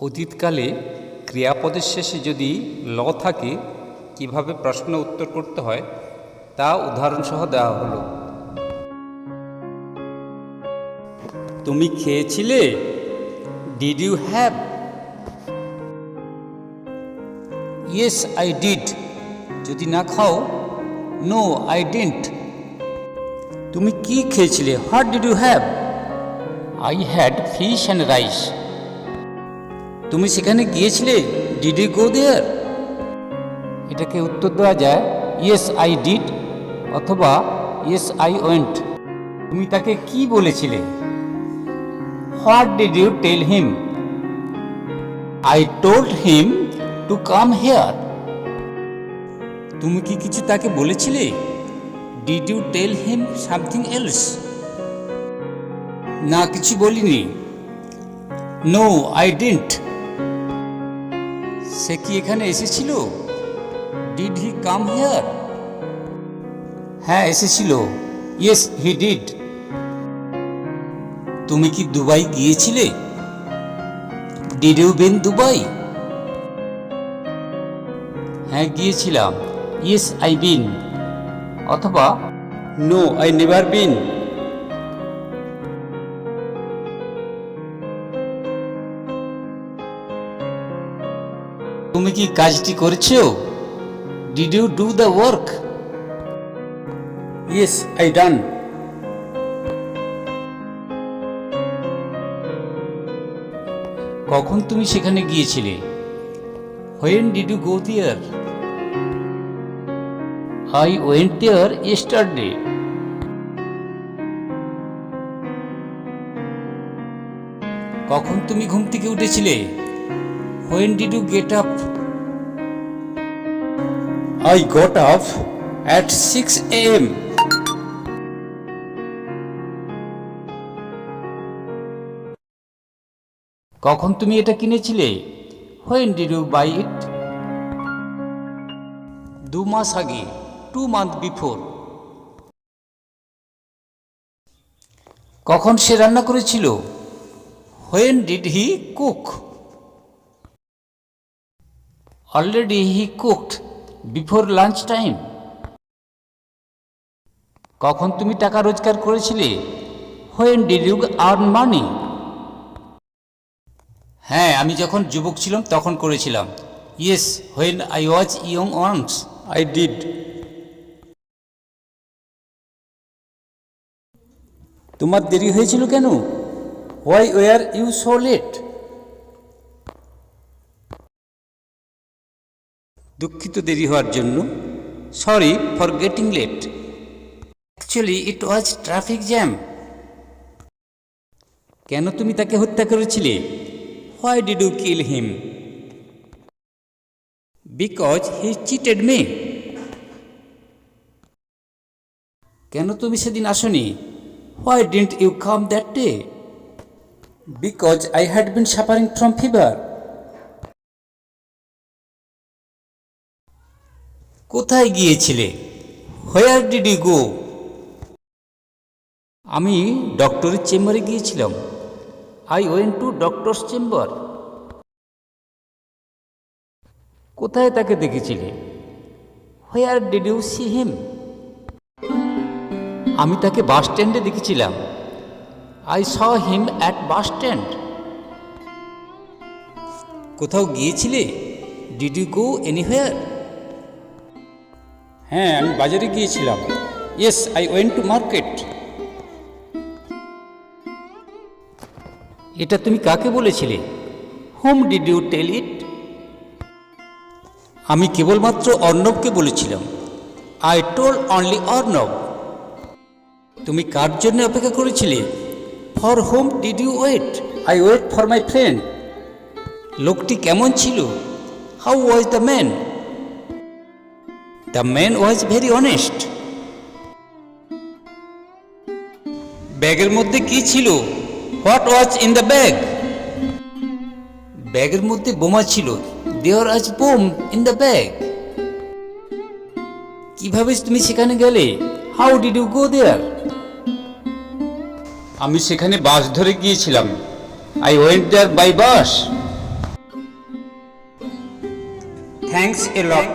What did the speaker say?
অতীতকালে ক্রিয়াপদের শেষে যদি ল থাকে, কীভাবে প্রশ্ন উত্তর করতে হয়, তা উদাহরণসহ দেওয়া হলো। তুমি খেয়েছিলে? Did you have yes I did যদি না খাও? নো আই ডিন্ট তুমি কি খেয়েছিলে? What did you have I had fish and rice তুমি সেখানে গিয়েছিলে? ডিড ইউ গো দেয়ার এটাকে উত্তর দেওয়া যায় ইয়েস আই ডিড অথবা ইয়েস আই ওয়েন্ট তুমি তাকে কি বলেছিলে? What did you tell him I told him to come here তুমি কি কিছু তাকে বলেছিলে? Did you tell him something else না কিছু বলিনি। নো আই ডিন্ট সে কি এখানে এসেছিল? ডিড হি কাম হেয়ার হ্যাঁ এসেছিল। ইয়েস হি ডিড তুমি কি দুবাই গিয়েছিলে? Did you been Dubai? হ্যাঁ গিয়েছিলাম। ইয়েস আই বিন অথবা নো আই নেভার বিন তুমি কি কাজটি করেছ? Did you do the work yes I done কখন তুমি সেখানে গিয়েছিলে? হোয়েন ডিড ইউ গো দিয়ার আই ওয়েন্ট দেয়ার ইস্টারডে কখন তুমি ঘুম থেকে উঠেছিলে? When did you get up I got up at 6 a.m. কখন তুমি এটা কিনেছিলে? When did you buy it দু মাস আগে টু মান্থ বিফোর কখন সে রান্না করেছিল? When did he cook already he cooked before lunch time কখন তুমি টাকা রোজগার করেছিলে? When did you earn money হ্যাঁ আমি যখন যুবক ছিলাম তখন করেছিলাম। Yes when I was young once I did তোমার দেরি হয়েছিল কেন? Why were you so late দুঃখিত দেরি হওয়ার জন্য। Sorry for getting late actually it was traffic jam কেন তুমি তাকে হত্যা করেছিলে? Why did you kill him because he cheated me কেন তুমি সেদিন আসনি? Why didn't you come that day because I had been suffering from fever কোথায় গিয়েছিলে? হোয়ার ডিড ইউ গো আমি ডক্টরের চেম্বারে গিয়েছিলাম। I went to doctor's chamber কোথায় তাকে দেখেছিলে? Where did you see him আমি তাকে বাস স্ট্যান্ডে দেখেছিলাম। I saw him at bus stand কোথাও গিয়েছিলে? ডিড ইউ গো এনিহোয়ার হ্যাঁ আমি বাজারে গিয়েছিলাম। Yes I went to market এটা তুমি কাকে বলেছিলে? Whom did you tell it আমি কেবলমাত্র অর্ণবকে বলেছিলাম। I told only Arnab. তুমি কার জন্য অপেক্ষা করেছিলে? For whom did you wait I wait for my friend লোকটি কেমন ছিল? How was the man the man was very honest ব্যাগের মধ্যে কি ছিল? What was in the bag ব্যাগের মধ্যে বোমা ছিল। দেওয়ার আজ বোম ইন দ্য ব্যাগ কীভাবে তুমি সেখানে গেলে? How did you go there আমি সেখানে বাস ধরে গিয়েছিলাম। I went there by bus thanks a lot